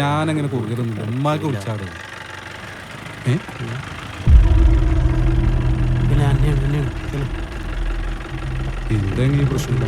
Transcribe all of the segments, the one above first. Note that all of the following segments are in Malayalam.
ഞാനങ്ങനെ കുറുകലൊന്നുമില്ല ഉമ്മാക്ക് വിളിച്ചാടും. എന്തെങ്കിലും പ്രശ്നമില്ല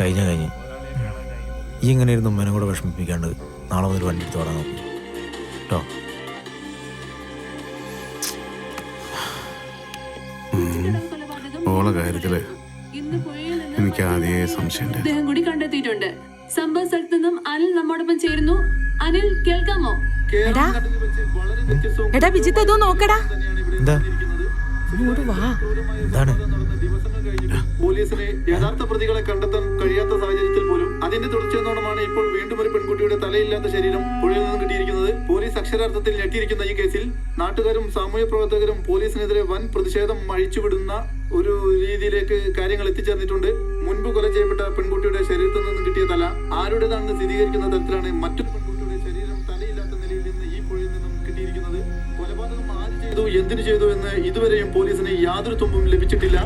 കഴിഞ്ഞ കഴിഞ്ഞ്. ഈ ഇങ്ങനെ ഇരുന്ന് ഉമ്മനെ കൂടെ വിഷമിപ്പിക്കാണ്ട് നാളെ മുതൽ വണ്ടി എടുത്ത് വരാൻ നോക്കി. കേട്ടോ? ഓളെ കാര്യത്തിൽ എനിക്ക് ആദ്യമേ സംശയമുണ്ട്. അദ്ദേഹം കൂടി കണ്ടെത്തിയിട്ടുണ്ട്. സംഭവ സ്ഥലത്ത് നിന്നും അനിൽ നമ്മോടൊപ്പം ചേരുന്നു. അനിൽ കേൾക്കാമോ? എടാ. എടാ വിജിത്ത് അതോ നോക്കടാ. എന്താ? എന്താണ്? പോലീസിന് യഥാർത്ഥ പ്രതികളെ കണ്ടെത്താൻ കഴിയാത്ത സാഹചര്യത്തിൽ പോലും അതിന്റെ തുടർച്ചയെന്നോണമാണ് ഇപ്പോൾ വീണ്ടും ഒരു പെൺകുട്ടിയുടെ തലയില്ലാത്ത ശരീരം പുഴയിൽ നിന്നും കിട്ടിയിരിക്കുന്നത്. പോലീസ് അക്ഷരാർത്ഥത്തിൽ ഞെട്ടിയിരിക്കുന്ന ഈ കേസിൽ നാട്ടുകാരും സാമൂഹ്യ പ്രവർത്തകരും പോലീസിനെതിരെ വൻ പ്രതിഷേധം അഴിച്ചുവിടുന്ന ഒരു രീതിയിലേക്ക് കാര്യങ്ങൾ എത്തിച്ചേർന്നിട്ടുണ്ട്. മുൻപ് കൊല ചെയ്യപ്പെട്ട പെൺകുട്ടിയുടെ ശരീരത്തിൽ നിന്ന് കിട്ടിയ തല ആരുടേതാണെന്ന് സ്ഥിരീകരിക്കുന്ന തരത്തിലാണ് മറ്റൊരു എന്തിനു ചെയ്തു എന്ന് ഇതുവരെയും പോലീസിന് യാതൊരു തുമ്പും ലഭിച്ചിട്ടില്ല.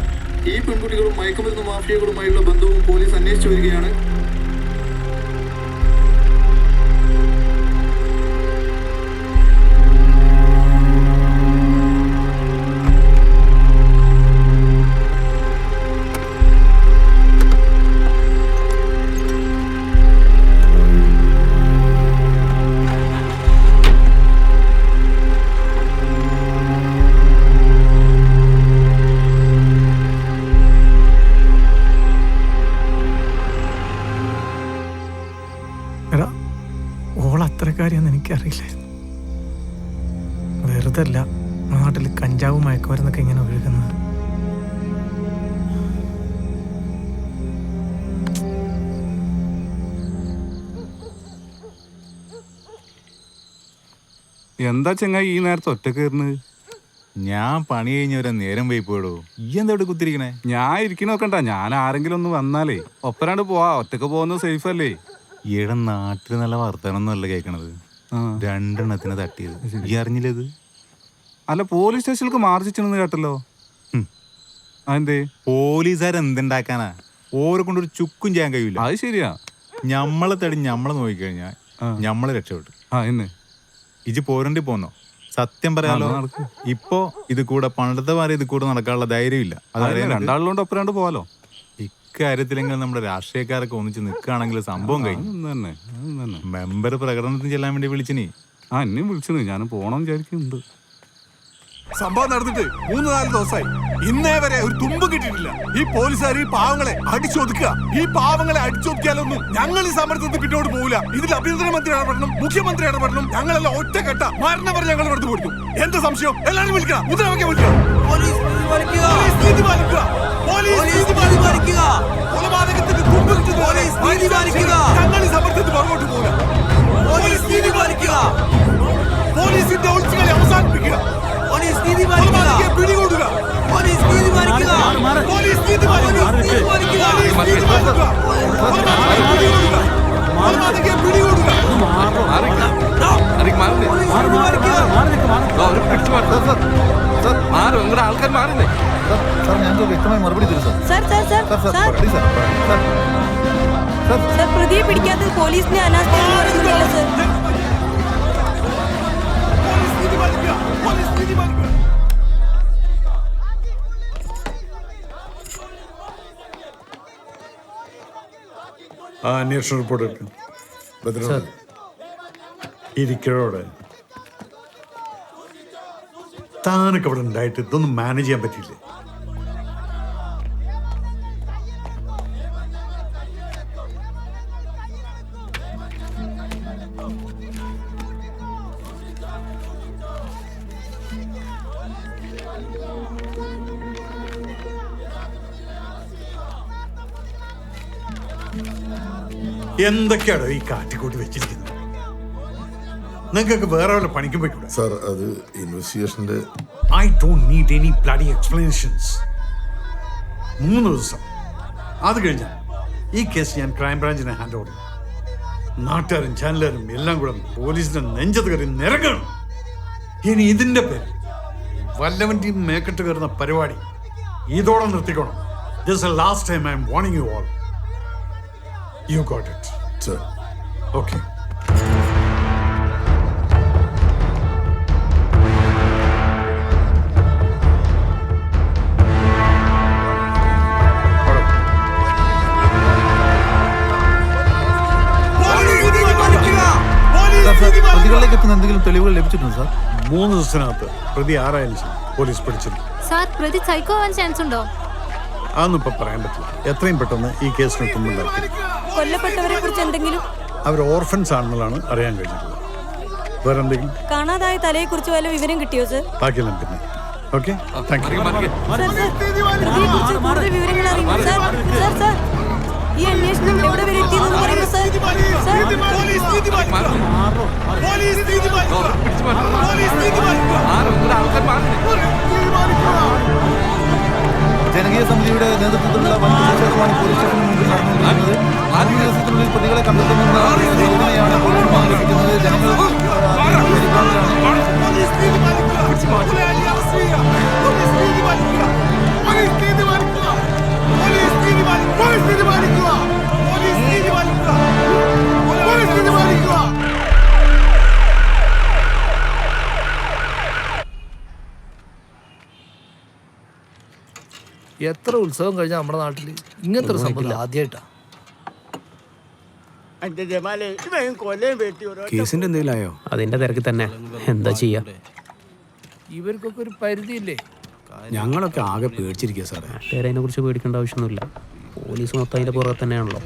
ഈ പെൺകുട്ടികളും മയക്കുമരുന്ന് മാഫിയകളുമായുള്ള ബന്ധവും പോലീസ് അന്വേഷിച്ചു വരികയാണ്. എന്താ ചെങ്ങായി ഈ നേരത്തെ ഒറ്റ കയറുന്നത്? ഞാൻ പണി കഴിഞ്ഞവരെ നേരം പോയി പോയിടൂ. ഈ എന്താ ഇവിടെ കുത്തിരിക്കണേ? ഞാൻ ഇരിക്കണ നോക്കണ്ട ഞാൻ ആരെങ്കിലും ഒന്ന് വന്നാലേ. ഒപ്പരാണ്ട് പോവാ ഒറ്റയ്ക്ക് പോകുന്നത് സേഫ് അല്ലേ? ഈടെ നാട്ടിൽ നല്ല വർത്തമാനമൊന്നുമല്ല കേൾക്കണത്. രണ്ടെണ്ണത്തിന് തട്ടിയത്. ഈ അറിഞ്ഞില്ലത് അല്ല പോലീസ് സ്റ്റേഷനിലേക്ക് മാർജിച്ചെന്ന് കേട്ടല്ലോ. അതെന്തേ? പോലീസുകാർ എന്തുണ്ടാക്കാനാ? ഓരെ കൊണ്ടൊരു ചുക്കും ചെയ്യാൻ കഴിയില്ല അത് ശരിയാ. ഞമ്മളെ തടി ഞമ്മളെ നോക്കിക്കഴിഞ്ഞാൽ. ഞമ്മളെ രക്ഷപ്പെട്ടു. ആ എന്ന്? ഇജ് പോരണ്ടി പോന്നോ? സത്യം പറയാലോ ഇപ്പോ ഇത് കൂടെ പണ്ടത്തെ മാറി ഇത് കൂടെ നടക്കാനുള്ള ധൈര്യമില്ല. അതറിയാൻ രണ്ടാളിലോണ്ട് ഒപ്പരാണ്ട് പോവാലോ? ഇക്കാര്യത്തിലെങ്കിലും നമ്മുടെ രാഷ്ട്രീയക്കാരൊക്കെ ഒന്നിച്ച് നിൽക്കുകയാണെങ്കിൽ സംഭവം കഴിഞ്ഞു. തന്നെ മെമ്പർ പ്രകടനത്തിന് ചെല്ലാൻ വേണ്ടി വിളിച്ചിനി. ആ എന്നെയും വിളിച്ചു ഞാൻ പോകണം വിചാരിക്കുന്നുണ്ട്. സംഭവം നടന്നിട്ട് മൂന്ന് നാല് ദിവസമായി. ഇന്നേ വരെ ഒരു തുമ്പ് കിട്ടിയിട്ടില്ല. ഈ പോലീസുകാർ ഈ പാവങ്ങളെ അടിച്ചൊതുക്കുക. ഈ പാവങ്ങളെ അടിച്ചൊതുക്കിയാലൊന്നും ഞങ്ങൾ ഈ സമരത്തിൽ പിന്നോട്ട് പോകില്ല ഇതിൽ ആഭ്യന്തരമന്ത്രി ഇടപെടണം മുഖ്യമന്ത്രി ഇടപെടണം. ഞങ്ങളെല്ലാം ഒറ്റ കെട്ട. മരണം വരെ ഞങ്ങൾ എടുത്തു കൊടുത്തു. എന്ത് സംശയം? എല്ലാവരും വിളിക്കുക. മുദ്രാവാക്യം വിളിക്കുക. തുമ്പ് കിട്ടുന്ന ഞങ്ങൾ ഈ സമരത്തിൽ പുറകോട്ട് പോകില്ല പോലീസ് നീതി പാലിക്കുക. പോലീസിന്റെ ഒളിച്ചുകളി അവസാനിപ്പിക്കുക. മാറും നിങ്ങളുടെ ആൾക്കാർ മാറില്ലേ സാർ ഞങ്ങൾക്ക് വ്യക്തമായി മറുപടി തരും sir sir sir sir sir please sir sir പ്രതിയെ പിടിക്കാത്തത് പോലീസിനെ അനാസ്ഥയില്ല സാർ പോലീസ് നീതി പാലിക്കുക പോലീസ് നീതി പാലിക്കുക ആ അന്വേഷണ റിപ്പോർട്ട് എടുക്കും ഇരിക്കോടെ താനൊക്കെ ഇവിടെ ഉണ്ടായിട്ട് ഇതൊന്നും മാനേജ് ചെയ്യാൻ പറ്റിയില്ലേ? എന്തൊക്കെയാണോ ഈ കാറ്റിക്കൂട്ടി വെച്ചിരിക്കുന്നത്? നിങ്ങൾക്ക് വേറെ വല്ല പണിക്കും പോയിക്കൂടെ? സാർ അത് ഇൻവെസ്റ്റിഗേഷന്റെ I don't need any bloody explanations മൂന്ന് ദിവസം. അത് കഴിഞ്ഞാൽ ഈ കേസ് ഞാൻ ക്രൈംബ്രാഞ്ചിനെ ഹാൻഡ് ഓവർ നാട്ടുകാരും ചാനലുകാരും എല്ലാം കൂടെ പോലീസിന്റെ നെഞ്ചത്ത് കയറി നിരങ്ങണം. ഇനി ഇതിന്റെ പേര് വല്ലവന്റെയും മേക്കെട്ട് കയറുന്ന പരിപാടി ഇതോടെ നിർത്തിക്കോണം. This last time I M warning you all you got it Sir. Okay പ്രതികളിലേക്ക് എത്തുന്ന എന്തെങ്കിലും തെളിവുകൾ ലഭിച്ചിട്ടുണ്ടോ സാർ? മൂന്ന് ദിവസത്തിനകത്ത് പ്രതി ആറായാലും ശരി. പോലീസ് സാർ പ്രതി സൈക്കോ ആവാൻ ചാൻസ് ഉണ്ടോ? അതൊന്നും ഇപ്പൊ പറയാൻ പറ്റില്ല. എത്രയും പെട്ടെന്ന് ഈ കേസിന് തുമ്പുണ്ടാക്കി കൊല്ലപ്പെട്ടവരെ കുറിച്ച് എന്തെങ്കിലും? അവർ ഓർഫൻസ് ആണെന്നുള്ളതാണ് അറിയാൻ കഴിഞ്ഞിട്ടുള്ളത് വേറെ എന്തെങ്കിലും? കാണാതായ തലയെ കുറിച്ച് വല്ല വിവരം കിട്ടിയോ സർ ബാക്കിയെല്ലാം പിന്നെ okay thank you sir sir കൂടുതൽ വിവരങ്ങൾ സർ സർ സർ ഈ അന്വേഷണം എവിടെ വരെ എത്തിയെന്ന് പറയുമോ സർ സർ എത്ര ഉത്സവം കഴിഞ്ഞാൽ നമ്മുടെ നാട്ടിൽ ഇങ്ങനത്തെ ഒരു സംഭവം ആദ്യമായിട്ടാ കേസിന്റെ എന്തെങ്കിലായോ? അതിന്റെ തിരക്കിൽ തന്നെ. എന്താ ചെയ്യാ? ഇവർക്കൊക്കെ ഒരു പരിധിയില്ലേ? ഞങ്ങളൊക്കെ ആകെ പേടിച്ചിരിക്കുക സാറേ. നാട്ടുകാരെ അതിനെ കുറിച്ച് പേടിക്കേണ്ട ആവശ്യമൊന്നുമില്ല. പോലീസ് മൊത്തം അതിന്റെ പുറകെ തന്നെയാണല്ലോ.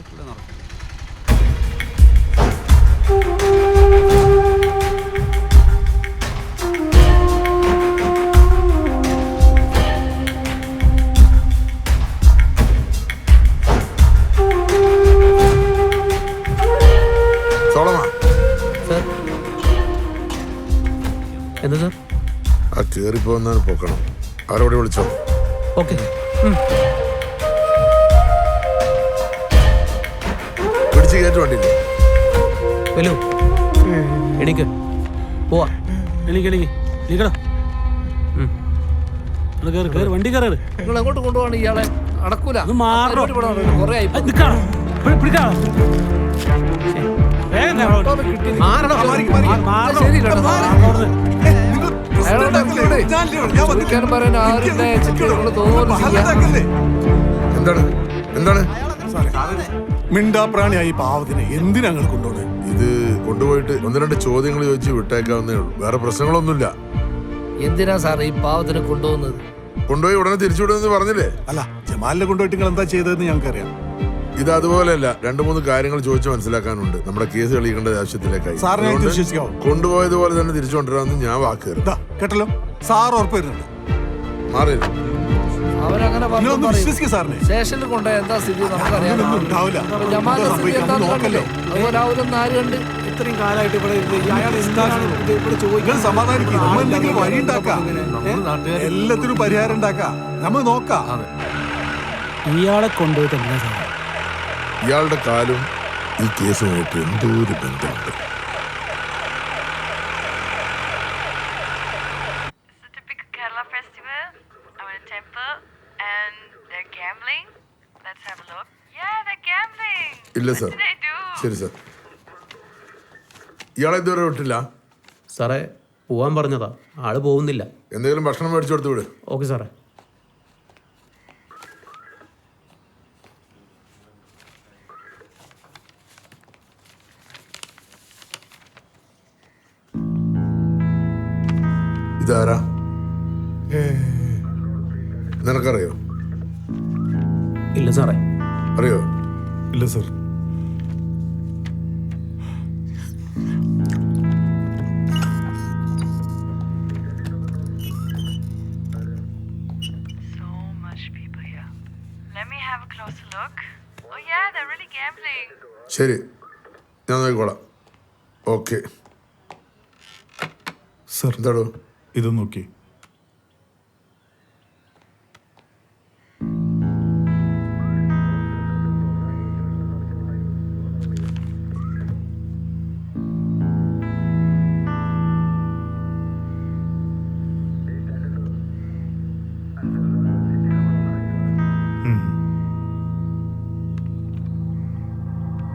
ആ കേറിപ്പോന്നാണ് പോക്കണം. ആരോടെ വിളിച്ചോ? ഓക്കെ. പിടിച്ച് കയറ്റ വണ്ടിയില്ലേ വലു എണീക്ക്. പോവാ. എണീക്ക് എണീക്ക്. വണ്ടി കയറ് നിങ്ങൾ എങ്ങോട്ട് കൊണ്ടുപോകണം ഇയാളെ അടക്കൂല. കുറെ അത് നിക്കാണോ എന്താണ്? എന്താണ്? മിണ്ടാപ്രാണിയായി പാവത്തിനെ. എന്തിനാ ഞങ്ങൾ കൊണ്ടുപോണേ ഇത് കൊണ്ടുപോയിട്ട് ഒന്ന് രണ്ട് ചോദ്യങ്ങൾ ചോദിച്ച് വിട്ടേക്കാവുന്നേ ഉള്ളൂ. വേറെ പ്രശ്നങ്ങളൊന്നുമില്ല. എന്തിനാ സാറേ ഈ പാവത്തിനെ കൊണ്ടുപോകുന്നത്? കൊണ്ടുപോയി ഉടനെ തിരിച്ചുവിടുമെന്ന് പറഞ്ഞില്ലേ? അല്ല ജമാലിനെ കൊണ്ടുപോയിട്ട് നിങ്ങൾ എന്താ ചെയ്തതെന്ന് ഞങ്ങൾക്കറിയാം. ഇത് അതുപോലെയല്ല രണ്ടു മൂന്ന് കാര്യങ്ങൾ ചോദിച്ച് മനസ്സിലാക്കാനുണ്ട്. നമ്മുടെ കേസ് തെളിയിക്കേണ്ട ആവശ്യത്തിലേക്കായി. സാറിനെ എനിക്ക് വിശ്വസിക്കാവോ? കൊണ്ടുപോയതുപോലെ തന്നെ തിരിച്ചു കൊണ്ടുവരാമെന്ന് ഞാൻ വാക്ക് ഇതാ കേട്ടല്ലോ? സാർ ഉറപ്പ് വരുന്നുണ്ട് മാറിയില്ല. അവരങ്ങനെ പറഞ്ഞു നിങ്ങളൊന്ന് പറയും. വിശ്വസിക്കുക സാറിനെ. സ്റ്റേഷനിൽ കൊണ്ടുപോയ എന്താ സ്ഥിതി നമുക്കറിയാം. ഉണ്ടാവില്ല. അപ്പൊ ജമാലിന്റെ എന്താ സ്ഥിതി സംഭവിക്കുക? എന്താന്ന് നോക്കല്ലേ. കണ്ടില്ലേ? അതുപോലെ അവരൊന്നും ആര് കണ്ട്? ഇത്രയും കാലമായിട്ട് ഇവിടെ ഇരുന്ന് ഈ അയാൾ എന്താണ് ഇത്. ഇവിടെ നിങ്ങൾ ചോദിക്കുന്നത് സമാധാനിക്കുക നമ്മൾ എന്തെങ്കിലും വഴി ഉണ്ടാക്കാം. എല്ലാത്തിനും പരിഹാരം ഉണ്ടാക്കാം. നമ്മൾ നോക്കാം. ഇയാളെ കൊണ്ടുപോയിട്ട് എന്താ സാറേ? ഇയാളുടെ കാലും ഈ കേസുമായിട്ട് എന്തോ ഒരു ബന്ധമുണ്ട് ഇല്ല സർ ശരി സർ ഇയാളെ ഇതുവരെ വിട്ടില്ല? സാറേ പോവാൻ പറഞ്ഞതാ. ആൾ പോകുന്നില്ല. എന്തെങ്കിലും ഭക്ഷണം മേടിച്ചു കൊടുത്തു വിട്. ഓക്കെ സാറേ. ഇതാര? നിനക്കറിയോ? ഇല്ല സാറേ. അറിയോ? ഇല്ല സർ. ശരി. ഞാൻ നോക്കിക്കോളാം. ഓക്കെ. സർ. എന്താടോ? ഇത് നോക്കി.